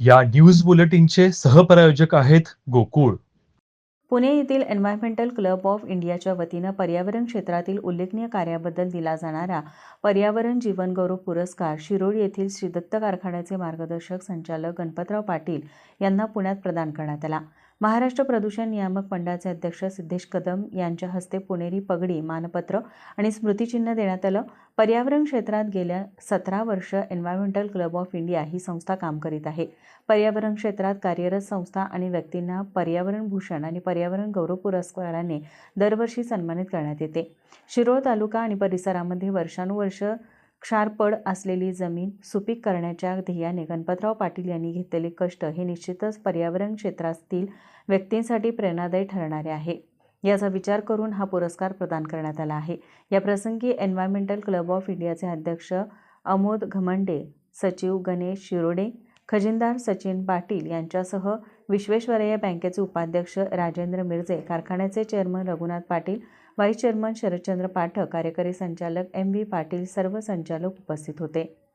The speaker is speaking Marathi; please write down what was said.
या न्यूज बुलेटिनचे सहप्रायोजक आहेत गोकुळ. पुणे येथील एन्व्हायरमेंटल क्लब ऑफ इंडियाच्या वतीनं पर्यावरण क्षेत्रातील उल्लेखनीय कार्याबद्दल दिला जाणारा पर्यावरण जीवनगौरव पुरस्कार शिरोळ येथील श्री दत्त कारखान्याचे मार्गदर्शक संचालक गणपतराव पाटील यांना पुण्यात प्रदान करण्यात आला. महाराष्ट्र प्रदूषण नियामक मंडळाचे अध्यक्ष सिद्धेश कदम यांच्या हस्ते पुणेरी पगडी मानपत्र आणि स्मृतिचिन्ह देण्यात आलं. पर्यावरण क्षेत्रात गेल्या सतरा वर्ष एन्व्हायरमेंटल क्लब ऑफ इंडिया ही संस्था काम करीत आहे. पर्यावरण क्षेत्रात कार्यरत संस्था आणि व्यक्तींना पर्यावरण भूषण आणि पर्यावरण गौरव पुरस्काराने दरवर्षी सन्मानित करण्यात येते. शिरोळ तालुका आणि परिसरामध्ये वर्षानुवर्ष क्षारपड असलेली जमीन सुपीक करण्याच्या ध्येयाने गणपतराव पाटील यांनी घेतलेले कष्ट हे निश्चितच पर्यावरण क्षेत्रातील व्यक्तींसाठी प्रेरणादायी ठरणारे आहे. याचा विचार करून हा पुरस्कार प्रदान करण्यात आला आहे. या प्रसंगी एन्व्हायरमेंटल क्लब ऑफ इंडियाचे अध्यक्ष अमोद घमंडे सचिव गणेश शिरोडे खजिनदार सचिन पाटील यांच्यासह विश्वेश्वरय्या बँकेचे उपाध्यक्ष राजेंद्र मिरजे कारखान्याचे chairman Raghunath Patil vice chairman Sharadchandra Pathak कार्यकारी संचालक एम व्ही पाटील सर्व संचालक उपस्थित होते.